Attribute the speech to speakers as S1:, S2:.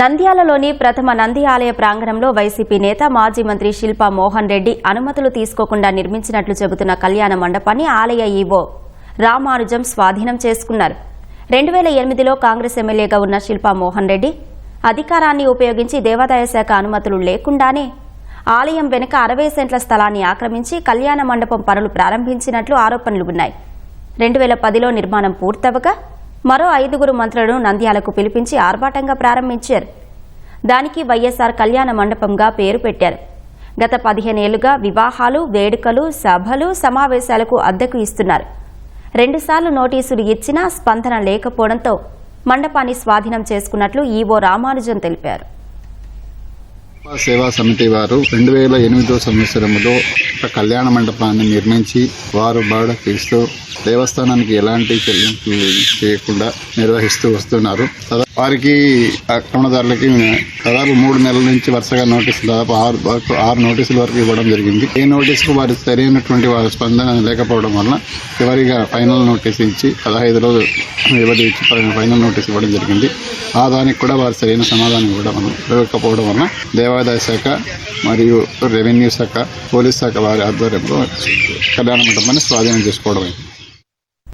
S1: నంద్యాలలోని ప్రథమ నంది ఆలయ ప్రాంగణంలో వైసీపీ నేత మాజీ మంత్రి శిల్పా మోహన్ రెడ్డి అనుమతులు తీసుకోకుండా నిర్మించినట్లు చెబుతున్న కళ్యాణ మండపాన్ని ఆలయ ఈవో రామానుజం స్వాధీనం చేసుకున్నారు. రెండు వేల ఎనిమిదిలో కాంగ్రెస్ ఎమ్మెల్యేగా ఉన్న శిల్పా మోహన్ రెడ్డి అధికారాన్ని ఉపయోగించి దేవాదాయ శాఖ అనుమతులు లేకుండానే ఆలయం వెనుక అరవై సెంట్ల స్థలాన్ని ఆక్రమించి కళ్యాణ మండపం పనులు ప్రారంభించినట్లు ఆరోపణలు ఉన్నాయి. రెండు వేల పదిలో నిర్మాణం పూర్తవగా మరో ఐదుగురు మంత్రులను నంద్యాలకు పిలిపించి ఆర్భాటంగా ప్రారంభించారు. దానికి వైఎస్ఆర్ కళ్యాణ మండపంగా పేరు పెట్టారు. గత పదిహేనేళ్ళుగా వివాహాలు వేడుకలు సభలు సమావేశాలకు అద్దెకు ఇస్తున్నారు. రెండుసార్లు నోటీసులు ఇచ్చినా స్పందన లేకపోవడంతో మండపాన్ని స్వాధీనం చేసుకున్నట్లు ఈవో రామానుజన్ తెలిపారు.
S2: సేవా సమితి వారు రెండు వేల ఎనిమిదో సంవత్సరంలో కళ్యాణ మండపాన్ని నిర్మించి వారు బాడకు ఇస్తూ దేవస్థానానికి ఎలాంటి చెల్లింపులు చేయకుండా నిర్వహిస్తూ వస్తున్నారు. వారికి అక్రమదారులకి దాదాపు మూడు నెలల నుంచి వరుసగా నోటీసులు దాదాపు ఆరు వరకు ఆరు నోటీసుల వరకు ఇవ్వడం జరిగింది. ఏ నోటీసుకు వారి సరైనటువంటి వారి స్పందన లేకపోవడం వలన చివరిగా ఫైనల్ నోటీస్ ఇచ్చి పదహైదు రోజులు వ్యవధి ఇచ్చి ఫైనల్ నోటీస్ ఇవ్వడం జరిగింది. ఆ దానికి కూడా వారు సరైన సమాధానం ఇవ్వడం ఇవ్వకపోవడం వలన దేవాదాయ శాఖ మరియు రెవెన్యూ శాఖ పోలీస్ శాఖ వారు వారి ఆధ్వర్యంలో కళ్యాణ మండపాన్ని స్వాధీనం చేసుకోవడం